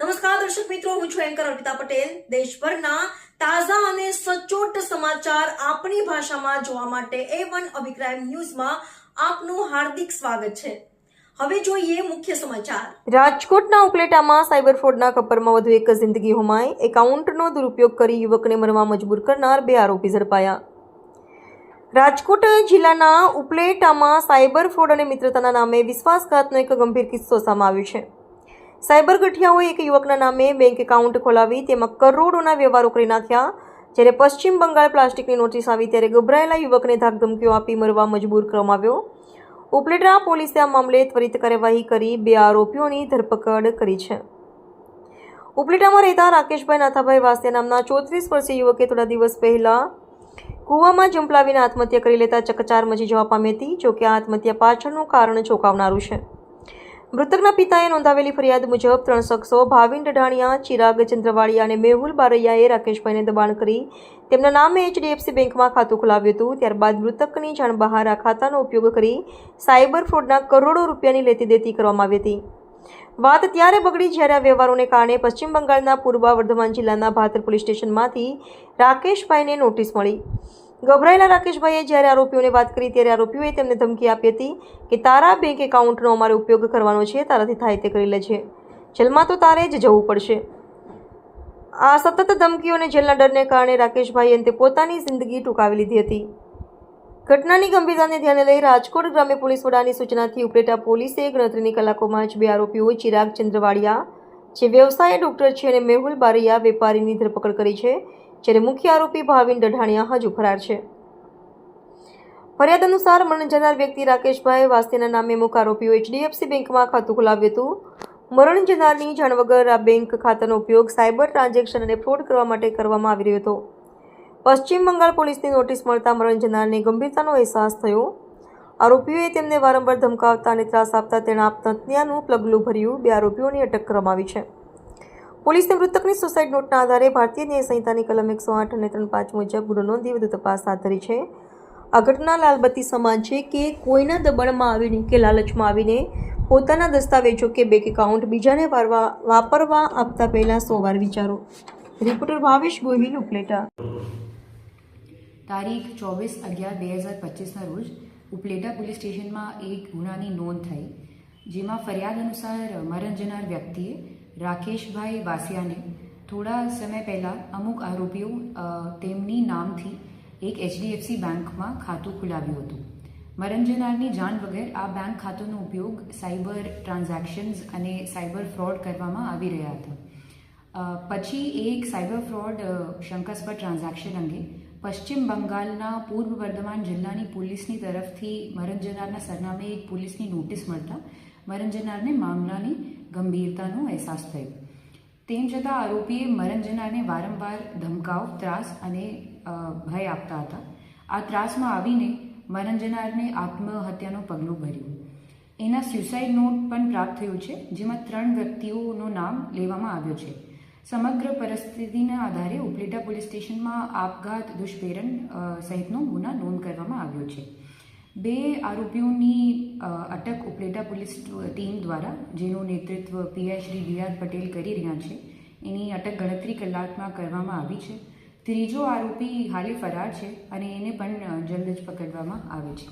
નમસ્કાર, દર્શક મિત્રો, હું છું એન્કર અર્પિતા પટેલ. દેશભરના તાજા અને સચોટ સમાચાર આપણી ભાષામાં જોવા માટે એ વન અભિપ્રાય ન્યૂઝમાં આપનું હાર્દિક સ્વાગત છે. હવે જોઈએ મુખ્ય સમાચાર. રાજકોટના ઉપલેટામાં સાયબર ફ્રોડના કપરમાં વધુ એક જિંદગી હોમાય એકાઉન્ટનો દુરુપયોગ કરી યુવકને મરવા મજબૂર કરનાર બે આરોપી ઝડપાયા. રાજકોટ જિલ્લાના ઉપલેટામાં સાયબર ફ્રોડ અને મિત્રતાના નામે વિશ્વાસઘાતનો એક ગંભીર કિસ્સો સામે આવ્યો છે. સાયબર ગઠિયાઓએ એક યુવકના નામે બેંક એકાઉન્ટ ખોલાવી તેમાં કરોડોના વ્યવહારો કરી નાખ્યા. જ્યારે પશ્ચિમ બંગાળ પ્લાસ્ટિકની નોટિસ આવી ત્યારે ગભરાયેલા યુવકને ધાકધમકીઓ આપી મરવા મજબૂર કરવામાં આવ્યો. ઉપલેટા પોલીસે આ મામલે ત્વરિત કાર્યવાહી કરી બે આરોપીઓની ધરપકડ કરી છે. ઉપલેટામાં રહેતા રાકેશભાઈ નાથાભાઈ વાસિયા નામના ચોત્રીસ વર્ષીય યુવકે થોડા દિવસ પહેલાં કૂવામાં જંપલાવીને આત્મહત્યા કરી લેતા ચકચાર મચી જવા પામી હતી, જોકે આ આત્મહત્યા પાછળનું કારણ ચોંકાવનારું છે. મૃતકના પિતાએ નોંધાવેલી ફરિયાદ મુજબ ત્રણ શખ્સો ભાવિન ડઢાણિયા ચિરાગ ચંદ્રવાડિયા અને મેહુલ બારૈયાએ રાકેશભાઈને દબાણ કરી તેમના નામે એચડીએફસી બેંકમાં ખાતું ખોલાવ્યું હતું. ત્યારબાદ મૃતકની જાણ બહાર આ ખાતાનો ઉપયોગ કરી સાયબર ફ્રોડના કરોડો રૂપિયાની લેતી દેતી કરવામાં આવી હતી. વાત ત્યારે બગડી જ્યારે આ વ્યવહારોને કારણે પશ્ચિમ બંગાળના પૂર્વ વર્ધમાન જિલ્લાના ભાતર પોલીસ સ્ટેશનમાંથી રાકેશભાઈને નોટિસ મળી. ગભરાયેલા રાકેશભાઈએ જ્યારે આરોપીઓને વાત કરી ત્યારે આરોપીઓએ તેમને ધમકી આપી હતી કે તારા બેંક એકાઉન્ટનો અમારે ઉપયોગ કરવાનો છે, તારાથી થાય તે કરી લેજે. જેલમાં તો તારે જ જવું પડશે. આ સતત ધમકીઓ અને જેલના ડરને કારણે રાકેશભાઈએ અંતે પોતાની જિંદગી ટૂંકાવી લીધી હતી. ઘટનાની ગંભીરતાને ધ્યાને લઈ રાજકોટ ગ્રામ્ય પોલીસ વડાની સૂચનાથી ઉપલેટા પોલીસે ગણતરીની કલાકોમાં જ બે આરોપીઓ ચિરાગ ચંદ્રવાડિયા, જે વ્યવસાય ડૉક્ટર છે, અને મેહુલ બારૈયા વેપારીની ધરપકડ કરી છે જ્યારે મુખ્ય આરોપી ભાવિન દઢાણિયા હજુ ફરાર છે. ફરિયાદ અનુસાર મરણ જનાર વ્યક્તિ રાકેશભાઈ વાસ્તેના નામે મુખ્ય આરોપીઓ એચડીએફસી બેંકમાં ખાતું ખોલાવ્યું હતું. મરણ જનારની જાણ વગર આ બેંક ખાતાનો ઉપયોગ સાયબર ટ્રાન્ઝેક્શન અને ફ્રોડ કરવા માટે કરવામાં આવી રહ્યો હતો. પશ્ચિમ બંગાળ પોલીસની નોટિસ મળતા મરણ જનારને ગંભીરતાનો અહેસાસ થયો. આરોપીઓએ તેમને વારંવાર ધમકાવતા અને ત્રાસ આપતા તેણે આત્મહત્યાનું પગલું ભર્યું. બે આરોપીઓની અટક કરવામાં આવી છે. પોલીસને મૃતકની સુસાઇડ નોટના આધારે ભારતીય ન્યાય સંહિતાની કલમ એકસો આઠ અને ત્રણ પાંચ મુજબ ગુનો નોંધી વધુ તપાસ હાથ ધરી છે. આ ઘટના લાલબત્તી સમાન છે કે કોઈના દબાણમાં આવીને કે લાલચમાં આવીને પોતાના દસ્તાવેજો કે બેંક એકાઉન્ટ બીજાને વારવા, વાપરવા આપતા પહેલાં સો વાર વિચારો. રિપોર્ટર ભાવેશ ગોહિલ ઉપલેટા. તારીખ ચોવીસ અગિયાર બે હજાર પચીસના રોજ ઉપલેટા પોલીસ સ્ટેશનમાં એક ગુનાની નોંધ થઈ, જેમાં ફરિયાદ અનુસાર મરણ જનાર વ્યક્તિએ રાકેશભાઈ વાસિયાને થોડા સમય પહેલાં અમુક આરોપીઓ તેમની નામથી એક એચડીએફસી બેંકમાં ખાતું ખોલાવ્યું હતું. મરંજનારની જાણ વગર આ બેંક ખાતાનો ઉપયોગ સાયબર ટ્રાન્ઝેક્શન્સ અને સાયબર ફ્રોડ કરવામાં આવી રહ્યા હતા. પછી એક સાયબર ફ્રોડ શંકાસ્પદ ટ્રાન્ઝેક્શન અંગે પશ્ચિમ બંગાળના પૂર્વ વર્ધમાન જિલ્લાની પોલીસની તરફથી મરણ જનારના સરનામે એક પોલીસની નોટિસ મળતા મરણ જનારને મામલાની ગંભીરતાનો અહેસાસ થયો. તેમ છતાં આરોપીએ મરણ જનારને વારંવાર ધમકાવ, ત્રાસ અને ભય આપતા હતા. આ ત્રાસમાં આવીને મરણ જનારને આત્મહત્યાનું પગલું ભર્યું. એના સ્યુસાઇડ નોટ પણ પ્રાપ્ત થયો છે, જેમાં ત્રણ વ્યક્તિઓનું નામ લેવામાં આવ્યું છે. સમગ્ર પરિસ્થિતિના આધારે ઉપલેટા પોલીસ સ્ટેશનમાં આપઘાત દુષ્પ્રેરણ સહિતનો ગુના નોંધ કરવામાં આવ્યો છે. બે આરોપીઓની અટક ઉપલેટા પોલીસ ટીમ દ્વારા, જેનું નેતૃત્વ પીઆઈ શ્રી આર પટેલ કરી રહ્યા છે, એની અટક ગણતરી કલાકમાં કરવામાં આવી છે. ત્રીજો આરોપી હાલે ફરાર છે અને એને પણ જલ્દ જ પકડવામાં આવે છે.